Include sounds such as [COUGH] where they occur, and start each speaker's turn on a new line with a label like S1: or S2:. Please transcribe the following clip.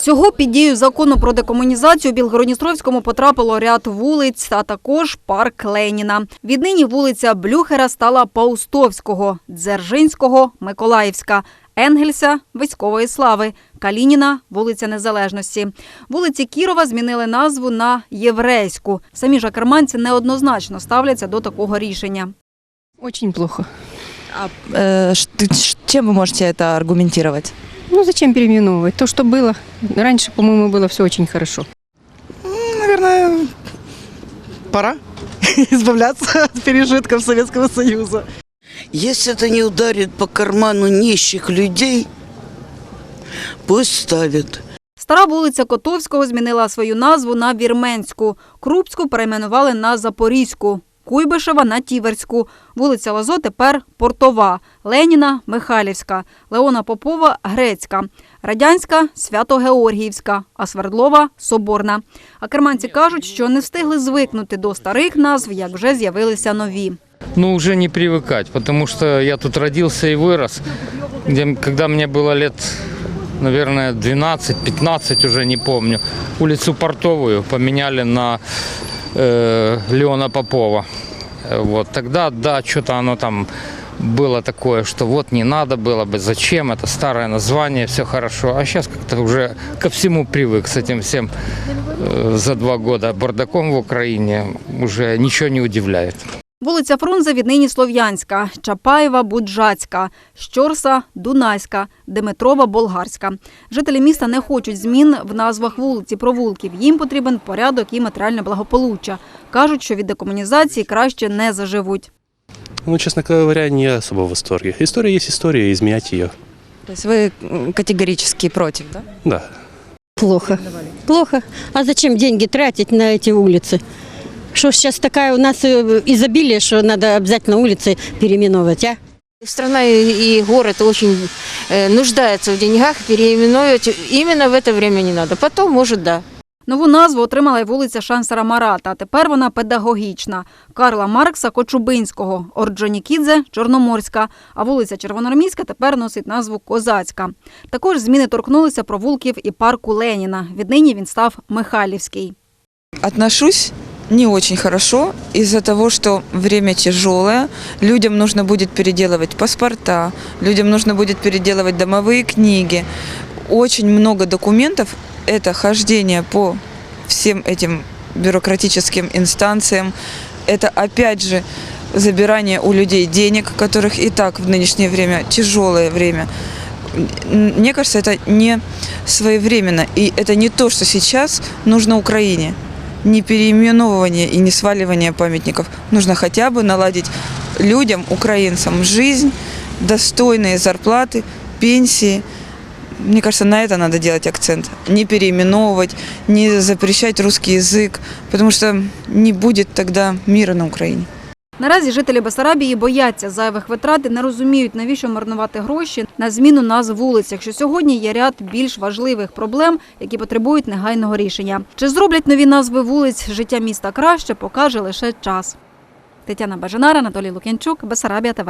S1: Всього під дію закону про декомунізацію у Білгородністровському потрапило ряд вулиць, а також парк Леніна. Віднині вулиця Блюхера стала Паустовського, Дзержинського, Миколаївська, Енгельса – Військової слави, Калініна – вулиця Незалежності. Вулиці Кірова змінили назву на Єврейську. Самі ж акерманці неоднозначно ставляться до такого рішення.
S2: Очень плохо.
S3: А э, ш- ты- ш- чем вы можете это аргументировать?
S2: Ну зачем переименовывать? То, что было. Раньше, по-моему, было все очень хорошо.
S4: наверное, пора [LAUGHS] избавляться от пережитков Советского Союза.
S5: Если это не ударит по карману нищих людей, пусть ставят.
S1: Стара вулиця Котовського змінила свою назву на Вірменську. Крупську перейменували на Запорізьку. Куйбишева на Тіверську. Вулиця Лазо тепер Портова. Леніна – Михайлівська. Леона Попова – Грецька. Радянська – Свято-Георгіївська. А Свердлова – Соборна. А керманці кажуть, що не встигли звикнути до старих назв, як вже з'явилися нові.
S6: Ну, уже не привыкать, потому что я тут родился и вырос. Где, когда мне было лет, наверное, 12-15, уже не помню, улицу Портовую поменяли на э, Леона Попова. Э, Вот тогда, да, что-то оно там было такое, что вот не надо было бы, зачем, это старое название, все хорошо. А сейчас как-то уже ко всему привык с этим всем э, за два года бардаком в Украине уже ничего не удивляет.
S1: Вулиця Фрунзе віднині Слов'янська, Чапаєва – Буджацька, Щорса – Дунайська, Димитрова – Болгарська. Жителі міста не хочуть змін в назвах вулиці провулків. Їм потрібен порядок і матеріальне благополуччя. Кажуть, що від декомунізації краще не заживуть.
S7: Ну, честно говоря, не особо в восторге. История есть история, изменять ее.
S3: То есть вы м, категорически против, да?
S7: Да.
S8: Плохо. Плохо. А зачем деньги тратить на эти улицы? Что сейчас такая у нас э, изобилие, что надо обязательно улицы переименовывать, а?
S9: Страна и и город очень э, нуждаются в деньгах, переименовывать именно в это время не надо. Потом, может, да.
S1: Нову назву отримала й вулиця Шансера Марата. Тепер вона педагогічна. Карла Маркса Кочубинського, Орджонікідзе Чорноморська. А вулиця Червоноармійська тепер носить назву Козацька. Також зміни торкнулися провулків і парку Леніна. Віднині він став Михайлівський.
S10: Отношусь не очень хорошо из-за того, что время тяжелое, людям нужно будет переделывать паспорта, людям нужно будет переделывать домовые книги. Очень много документов – это хождение по всем этим бюрократическим инстанциям, это опять же забирание у людей денег, которых и так в нынешнее время тяжелое время. Мне кажется, это не своевременно, и это не то, что сейчас нужно Украине не переименовывание и не сваливание памятников. Нужно хотя бы наладить людям, украинцам, жизнь, достойные зарплаты, пенсии. Мне кажется, на это надо делать акцент. Не переименовывать, не запрещать русский язык, потому что не будет тогда мира на Украине.
S1: Наразі жителі Бесарабії бояться зайвих витрат і не розуміють, навіщо марнувати гроші на зміну назв вулиць, якщо сьогодні є ряд більш важливих проблем, які потребують негайного рішення. Чи зроблять нові назви вулиць життя міста краще, покаже лише час. Тетяна Бажанара, Анатолій Лук'янчук, Бесарабія ТВ.